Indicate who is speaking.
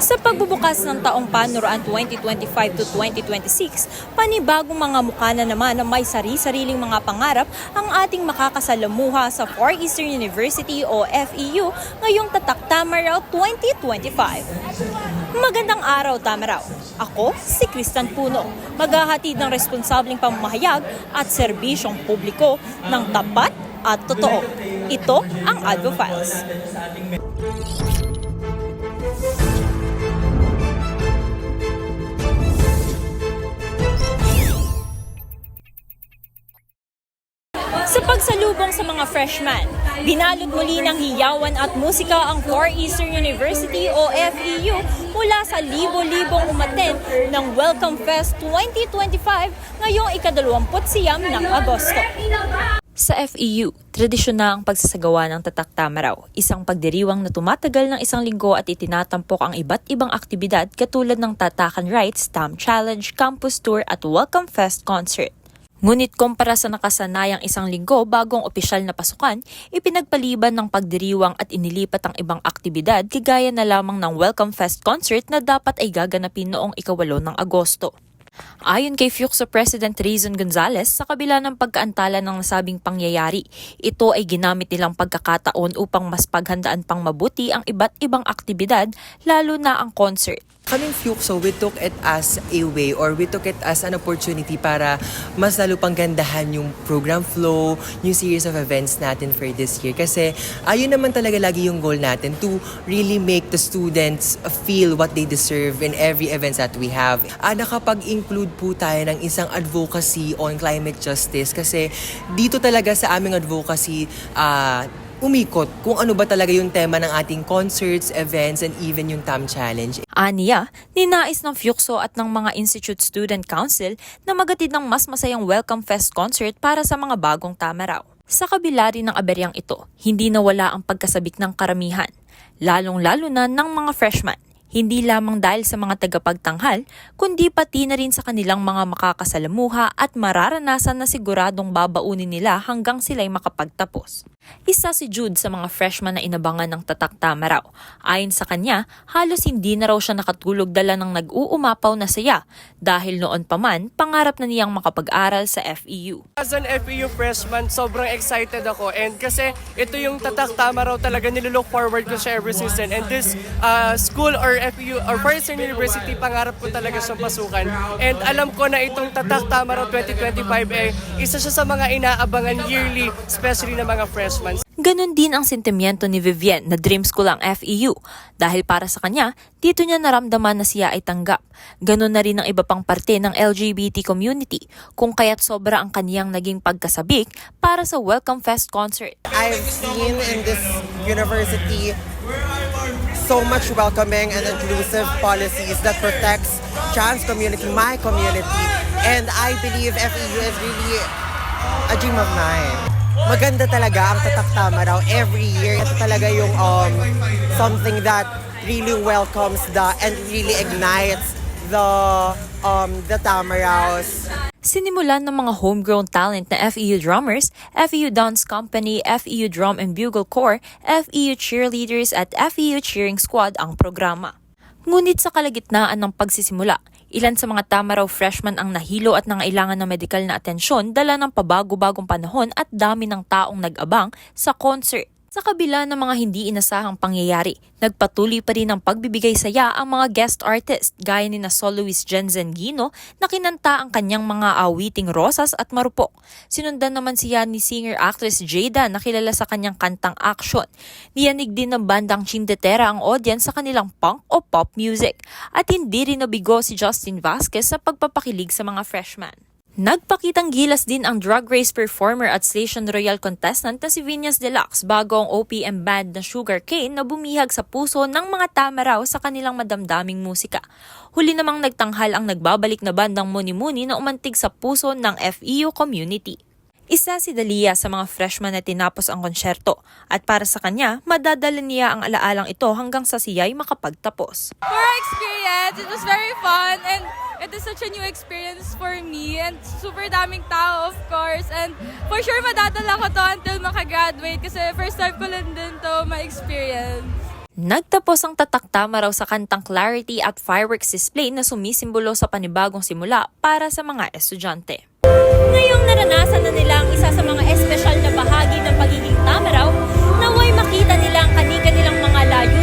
Speaker 1: Sa pagbubukas ng taong panuruan 2025 to 2026, panibagong mga mukha na naman na may sari-sariling mga pangarap ang ating makakasalamuha sa Far Eastern University o FEU ngayong Tatak Tamaraw 2025. Magandang araw, Tamaraw. Ako, si Kristan Puno, maghahatid ng responsableng pamamahayag at serbisyong publiko ng tapat at totoo. Ito ang Advo Files. Pagsalubong sa mga freshman, binalot muli ng hiyawan at musika ang Far Eastern University o FEU mula sa libo-libong umaten ng Welcome Fest 2025 ngayong ikadalawamput siyam ng Agosto. Sa FEU, tradisyon na ang pagsasagawa ng Tatak Tamaraw, isang pagdiriwang na tumatagal ng isang linggo at itinatampok ang iba't ibang aktibidad katulad ng Tatakan Rights, Tam Challenge, Campus Tour at Welcome Fest Concert. Ngunit kumpara sa nakasanayang isang linggo bagong opisyal na pasukan, ipinagpaliban ng pagdiriwang at inilipat ang ibang aktibidad kagaya na lamang ng Welcome Fest concert na dapat ay gaganapin noong ikawalo ng Agosto. Ayon kay Fuxo President Rizon Gonzalez, sa kabila ng pagkaantala ng nasabing pangyayari, ito ay ginamit nilang pagkakataon upang mas paghandaan pang mabuti ang iba't ibang aktibidad, lalo na ang concert.
Speaker 2: Kaming Fuxo, we took it as a way or we took it as an opportunity para mas lalo pang gandahan yung program flow, yung series of events natin for this year. Kasi ayun naman talaga lagi yung goal natin to really make the students feel what they deserve in every events that we have. Ah, nakapag-include po tayo ng isang advocacy on climate justice kasi dito talaga sa aming advocacy, ah, umikot kung ano ba talaga yung tema ng ating concerts, events, and even yung TAM Challenge.
Speaker 1: Aniya, ninais ng Fuxo at ng mga Institute Student Council na magatid ng mas masayang Welcome Fest concert para sa mga bagong tamaraw. Sa kabila rin ng aberyang ito, hindi nawala ang pagkasabik ng karamihan, lalong-lalo na ng mga freshman. Hindi lamang dahil sa mga tagapagtanghal, kundi pati na rin sa kanilang mga makakasalamuha at mararanasan na siguradong babaunin nila hanggang sila'y makapagtapos. Isa si Jude sa mga freshman na inabangan ng tatak tamaraw. Ayon sa kanya, halos hindi na raw siya nakatulog dala ng nag-uumapaw na saya dahil noon pa man, pangarap na niyang makapag-aral sa FEU.
Speaker 3: As an FEU freshman, sobrang excited ako. And kasi ito yung tatak tama raw talaga nilulook forward ko siya every season. And this uh, school or FEU or Firestern University, pangarap ko talaga siyang pasukan. And alam ko na itong tatak tama raw 2025 eh, isa siya sa mga inaabangan yearly, especially ng mga freshmen.
Speaker 1: Ganon din ang sentimiento ni Vivienne na dream school ang FEU dahil para sa kanya, dito niya naramdaman na siya ay tanggap. Ganon na rin ang iba pang parte ng LGBT community kung kaya't sobra ang kaniyang naging pagkasabik para sa Welcome Fest concert.
Speaker 4: I've seen in this university so much welcoming and inclusive policies that protects trans community, my community. And I believe FEU is really a dream of mine. Maganda talaga ang tatak tama raw every year. Ito talaga yung um, something that really welcomes the and really ignites the um, the tamaraws.
Speaker 1: Sinimulan ng mga homegrown talent na FEU drummers, FEU Dance Company, FEU Drum and Bugle Corps, FEU Cheerleaders at FEU Cheering Squad ang programa. Ngunit sa kalagitnaan ng pagsisimula, ilan sa mga tama raw freshman ang nahilo at nangailangan ng medikal na atensyon dala ng pabago-bagong panahon at dami ng taong nag-abang sa concert. Sa kabila ng mga hindi inasahang pangyayari, nagpatuloy pa rin ang pagbibigay saya ang mga guest artist gaya ni na soloist Jensen Gino na kinanta ang kanyang mga awiting Rosas at Marupok. Sinundan naman siya ni singer-actress Jada na kilala sa kanyang kantang Action. Niyanig din ng bandang Chindetera ang audience sa kanilang punk o pop music. At hindi rin nabigo si Justin Vasquez sa pagpapakilig sa mga freshman. Nagpakitang gilas din ang drag race performer at Station Royal contestant na si Vinyas Deluxe bago ang OPM band na Sugar Cane na bumihag sa puso ng mga tamaraw sa kanilang madamdaming musika. Huli namang nagtanghal ang nagbabalik na bandang Muni-Muni na umantig sa puso ng FEU community. Isa si Dalia sa mga freshman na tinapos ang konsyerto at para sa kanya, madadala niya ang alaalang ito hanggang sa siya'y makapagtapos.
Speaker 5: for our experience. It was very fun and it is such a new experience for me and super daming tao of course and for sure madadala ko to until makagraduate kasi first time ko lang din to ma-experience.
Speaker 1: Nagtapos ang tataktama raw sa kantang Clarity at fireworks display na sumisimbolo sa panibagong simula para sa mga estudyante.
Speaker 6: Ngayong naranasan na nila ang isa sa mga espesyal
Speaker 1: na bahagi ng pagiging tamaraw, naway makita nila ang kanilang mga layo